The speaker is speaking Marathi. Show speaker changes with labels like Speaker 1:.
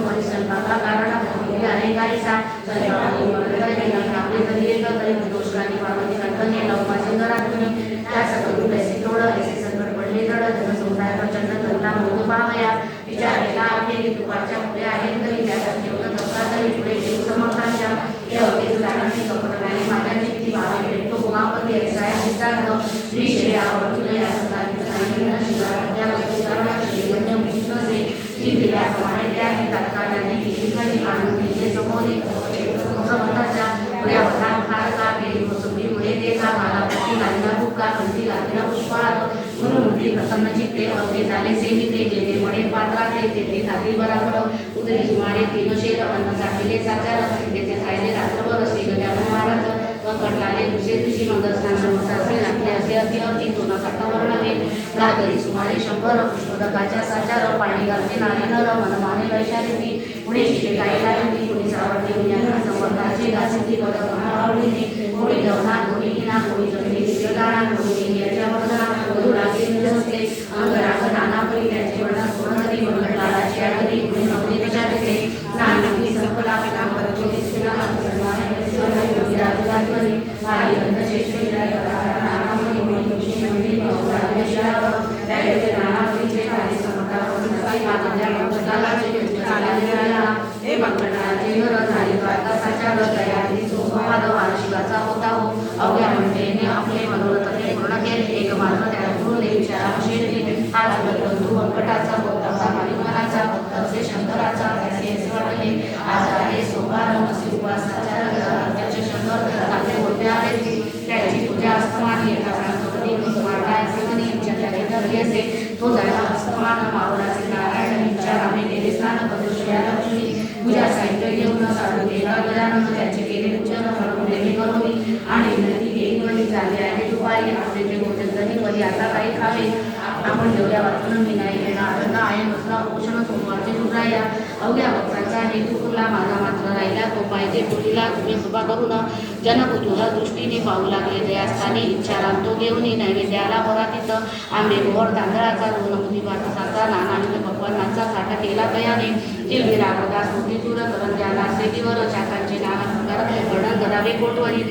Speaker 1: कोठे बोलून कारण अनेकांचा अनेकाईचा पार्वती कंठने त्या सकल तोड ऐसे संकट पडले तड जन प्रचंड विचार केला तुपाच्या पुढे आहेत तरी त्याचा एवढं धक्का तरी पुढे समर्थांच्या कारणाने कपटकाने माझ्या भावे भेटतो उमापती ऐसा सिद्धार्थ श्री श्री या सकाळी सांगितलं शिवाय त्या श्री दिल्याप्रमाणे त्या तात्काळाने एकीकडे आणून दिले समोर समर्थाच्या पुढ्या वखार फार का केली मोसंबीमुळे ते का मला पती घालीला भूक का कंठी घालीला पुष्पहार म्हणून मुठी प्रसन्न चित्ते अवघे झाले. सेविते जेथे मणे पात्राचे तेथे झाली बराबर उदरी सुमारे तीन शेर अन्न साठिले. साचार तेथे खायले रात्रभर असे गजानन महाराज कटलाले दुसरे दिवशी मंगल स्नान नमस्कार घातले असे अति अति दोन वर्णने. रात्री सुमारे शंभर पुष्पदकाच्या साचार पाणी घालते नारी नर मनमाने वैशाली ती पुणे शिके गायला ती पुणे सावरते. कुण्या संवर्गाचे गासिती पद आवडीने कोणी गवना कोणी हिना कोणी जमिनी चित्रकारा कोणी याच्या वर्णना मधुराचे निजसते अंगराग नाना परी त्याचे वर्णन सोनहरी मंगळकाराची आगरी कोणी नवनी कशाचे नानकी संकला पिता परचोती स्त्रीला सन्माने सोनहरी विराजगारी भारी अंधशेषी नानामणी कोणी तुळशी मंदिर राजेशावर त्याचे नाना परीचे कार्य समर्थावरून सकाळी मागल्या मंगळकाराचे चाललेला हे मंगळाचे घर झाले द्वारकासाच्या तयारी सोमवार वार्षिकाचा होता हो अवघ्या म्हणतेने आपले मनोरथ ते पूर्ण केले एक मात्र त्या गुरुने विचाराविषयी हा बंधू व्यंकटाचा भक्ताचा मालिकमनाचा भक्त असे शंकराचा त्याचे असे वाटले आज आहे सोमवार असे उपासाच्या त्याचे शंकर आपले होते आहे त्याची पूजा अस्तमान येता गणपती माता असे म्हणे विचारले धरली असे तो झाला अस्तमान मावळाचे नारायण विचार आम्ही गेले स्नान पदुष्या लक्ष्मी पूजा साहित्य घेऊन साधू केला गजानन त्याचे केले पूजन म्हणून देवी करोमी आणि विनंती घेईन वरी आहे. दुपारी आपले जे भोजन तरी आता काही खावे. आपण जेवढ्या वाचून विनाय घेणार आनंद आहे नसला पोषण सोमवारचे दुसरा अवघ्या भक्ताचा हेतू खुला माझा मात्र राहिला तो पाहिजे पुरीला तुम्ही कृपा करून जनकुतूला दृष्टीने पाहू लागले दयास्थानी इच्छा रामतो घेऊन नैवेद्याला तिथं आंबे गोवर तांदळाचा दोन मुदी भाताचा नानाविध पक्वानाचा साठा केला तयाने जिलबी रामदास मोठी चूर द्याला शेतीवर चाकांचे नाना प्रकार वर्णन करावे कोटवरी